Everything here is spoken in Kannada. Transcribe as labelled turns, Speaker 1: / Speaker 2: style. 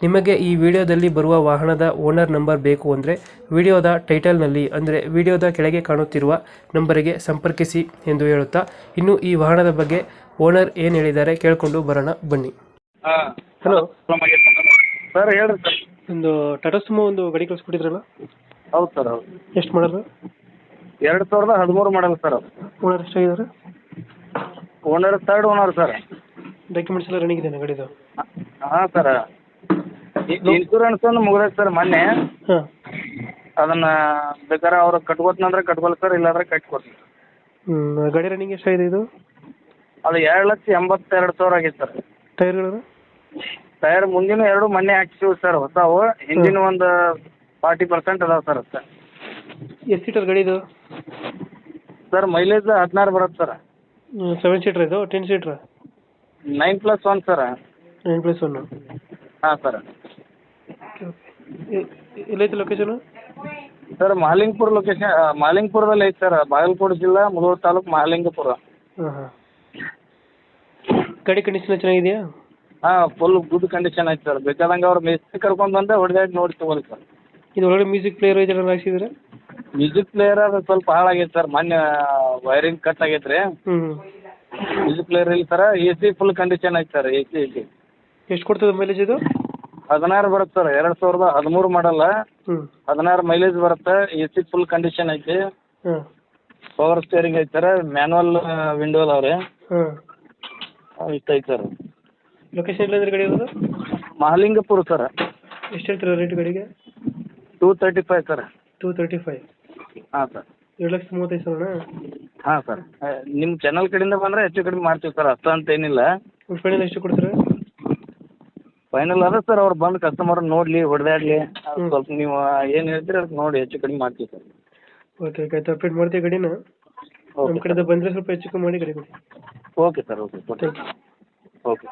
Speaker 1: ನಿಮಗೆ ಈ ವಿಡಿಯೋದಲ್ಲಿ ಬರುವ ವಾಹನದ ಓನರ್ ನಂಬರ್ ಬೇಕು ಅಂದರೆ ವಿಡಿಯೋದ ಟೈಟಲ್ನಲ್ಲಿ ಅಂದರೆ ವಿಡಿಯೋದ ಕೆಳಗೆ ಕಾಣುತ್ತಿರುವ ನಂಬರಿಗೆ ಸಂಪರ್ಕಿಸಿ ಎಂದು ಹೇಳುತ್ತಾ ಇನ್ನು ಈ ವಾಹನದ ಬಗ್ಗೆ ಓನರ್ ಏನು ಹೇಳಿದ್ದಾರೆ ಕೇಳಿಕೊಂಡು ಬರೋಣ ಬನ್ನಿ.
Speaker 2: ಹಾಂ.
Speaker 1: ಹಲೋ
Speaker 2: ಸರ್ ಹೇಳ್ರಿ ಸರ್.
Speaker 1: ಒಂದು ಟಾಟಾ ಸುಮೋ ಒಂದು ಗಾಡಿ ಕಳಿಸ್ಕೊಟ್ಟಿದ್ರಲ್ಲ?
Speaker 2: ಹೌದು ಸರ್ ಹೌದು.
Speaker 1: ಎಷ್ಟು ಮಾಡೋದು
Speaker 2: ಎರಡು ಸಾವಿರದ ಹದಿಮೂರು ಮಾಡಲ್ ಸರ್ ಅದು.
Speaker 1: Owner ಎಷ್ಟಾಗಿದ್ದಾರೆ?
Speaker 2: Owner third owner sir.
Speaker 1: Documents ಎಲ್ಲ ರನ್ನಿಂಗ್ ಇದೆ ಗಾಡಿದು?
Speaker 2: ಹಾಂ ಸರ್. ಇನ್ಶೂರೆನ್ಸ್ ಒಂದು ಮುಗ್ದೈತೆ ಸರ್ ಮೊನ್ನೆ.
Speaker 1: ಅದನ್ನ
Speaker 2: ಅದನ್ನು ಬೇಕಾದ್ರೆ ಅವ್ರು ಕಟ್ಕೋತ್ನಂದ್ರೆ ಕಟ್ಕೊಲ್ಲ ಸರ್ ಇಲ್ಲಾಂದ್ರೆ ಕಟ್ಕೋತೀನಿ
Speaker 1: ಹ್ಞೂ ಗಾಡಿ ರನ್ನಿಂಗ್ ಎಷ್ಟಾಗಿದೆ ಇದು?
Speaker 2: ಅದು ಎರಡು ಲಕ್ಷ ಎಂಬತ್ತೆರಡು ಸಾವಿರ ಆಗೈತೆ ಸರ್.
Speaker 1: ಟೈರ್ಗಳು
Speaker 2: ಟೈರ್ ಮುಂದಿನ ಎರಡು ಮೊನ್ನೆ ಹಾಕ್ಸಿವ್ ಸರ್ ಹೊಸವು. ಹಿಂದಿನ ಒಂದು ಫಾರ್ಟಿ ಪರ್ಸೆಂಟ್ ಅದಾವ ಸರ್ ಅಷ್ಟೇ.
Speaker 1: ಎಷ್ಟು ಸೀಟರ್ ಗಾಡಿ ಇದು?
Speaker 2: ಸರ್ ಮೈಲೇಜ್ ಹದಿನಾರು ಬರುತ್ತೆ ಸರ್.
Speaker 1: ಸೆವೆನ್ ಸೀಟರ್ ಇದು ten seater
Speaker 2: nine plus one sir.
Speaker 1: Nine plus one.
Speaker 2: ಹಾಂ ಸರ್.
Speaker 1: ಎಲ್ಲೈತೆ ಲೊಕೇಶನು
Speaker 2: ಸರ್ ಮಹಾಲಿಂಗಪುರ ಲೊಕೇಶನ್ ಮಹಾಲಿಂಗಪುರದಲ್ಲಿ ಐತೆ ಸರ್ ಬಾಗಲಕೋಟೆ ಜಿಲ್ಲಾ ಮುಧೋಳ ತಾಲೂಕು ಮಾಲಿಂಗಪುರ
Speaker 1: ಕಡಿ ಹಾಂ. ಗಾಡಿ ಕಂಡೀಷನ್ ಚೆನ್ನಾಗಿದೆಯಾ?
Speaker 2: ಹಾಂ ಫುಲ್ ಗುಡ್ ಕಂಡೀಷನ್ ಐತೆ ಸರ್ ಬೇಕಾದಂಗೆ ಅವ್ರು ಮೇಸ್ತ್ರಿ ಕರ್ಕೊಂಡು ಬಂದೆ ಹೊಡೆದಾಡಿ ನೋಡಿ ತಗೋಲಿ ಸರ್
Speaker 1: ಇದು ಒಳಗಡೆ ಮ್ಯೂಸಿಕ್ ಪ್ಲೇಯರ್ ಇದೆಲ್ಲ ಹಾಕ್ಸಿದ್ರೆ
Speaker 2: ಮ್ಯೂಸಿಕ್ ಪ್ಲೇಯರ್ ಅದು ಸ್ವಲ್ಪ ಹಾಳಾಗೈತೆ ಸರ್ ಮೊನ್ನೆ ವೈರಿಂಗ್ ಕಟ್ ಆಗೈತೆ ರೀ.
Speaker 1: ಹ್ಞೂ
Speaker 2: ಮ್ಯೂಸಿಕ್ ಪ್ಲೇಯರ್ ಇಲ್ಲ sir A C full condition ಐತೆ sir A C A C
Speaker 1: ಎಷ್ಟು ಕೊಡ್ತದೆ ಮೈಲೇಜ್ ಇದು?
Speaker 2: ಹದಿನಾರು ಬರುತ್ತೆ ಸರ್ ಎರಡು ಸಾವಿರದ ಹದಿಮೂರು ಮಾಡಲ್ಲ.
Speaker 1: ಹ್ಞೂ
Speaker 2: ಹದಿನಾರು ಮೈಲೇಜ್ ಬರುತ್ತೆ ಎ ಸಿ ಫುಲ್ ಕಂಡೀಷನ್ ಐತಿ.
Speaker 1: ಹಾಂ
Speaker 2: ಪವರ್ ಸ್ಟೇರಿಂಗ್ ಐತೆ ಸರ್ ಮ್ಯಾನುವಲ್ ವಿಂಡೋ ಅದಾವೆ ರೀ. ಇಷ್ಟು ಐತೆ ಸರ್.
Speaker 1: ಲೊಕೇಶನ್ ಇಲ್ಲಂದ್ರೆ ಗಾಡಿ ಇರೋದು?
Speaker 2: ಮಹಾಲಿಂಗಪುರ ಸರ್.
Speaker 1: ಎಷ್ಟು ಹೇಳ್ತೀರಾ ರೇಟ್ ಗಾಡಿಗೆ?
Speaker 2: Two thirty five sir.
Speaker 1: Two thirty five
Speaker 2: ಹಾಂ ಸರ್.
Speaker 1: ಎರಡು ಲಕ್ಷ ಮೂವತ್ತೈದು ಸಾವಿರನಾ
Speaker 2: ಹಾಂ ಸರ್. ನಿಮ್ಮ ಚಾನಲ್ ಕಡೆಯಿಂದ ಬಂದರೆ ಹೆಚ್ಚು ಕಡಿಮೆ ಮಾಡ್ತೀವಿ ಸರ್ ಅಷ್ಟು ಅಂತ ಏನಿಲ್ಲ.
Speaker 1: ಒಂದು ಫೈನಲ್ ಎಷ್ಟು ಕೊಡ್ತೀರಾ?
Speaker 2: ಫೈನಲ್ ಅದ ಸರ್ ಅವ್ರು ಬಂದು ಕಸ್ಟಮರ್ ನೋಡ್ಲಿ ಹೊಡೆದಾಡ್ಲಿ. ಸ್ವಲ್ಪ ನೀವು ಏನು ಹೇಳ್ತೀರಿ ಅದಕ್ಕೆ ನೋಡಿ ಹೆಚ್ಚು ಕಡಿಮೆ ಮಾಡ್ತೀವಿ ಸರ್
Speaker 1: ಓಕೆ ಓಕೆ ಆಯ್ತು ಅಪ್ಡೇಟ್ ಮಾಡ್ತೀವಿ ಗಾಡಿನ. ನಮ್ಮ ಕಡೆಯಿಂದ ಬಂದರೆ ಸ್ವಲ್ಪ ಹೆಚ್ಚು ಕಮ್ಮಿ ಮಾಡಿ ಗಾಡಿ ಕೊಡಿ.
Speaker 2: Okay sir okay okay okay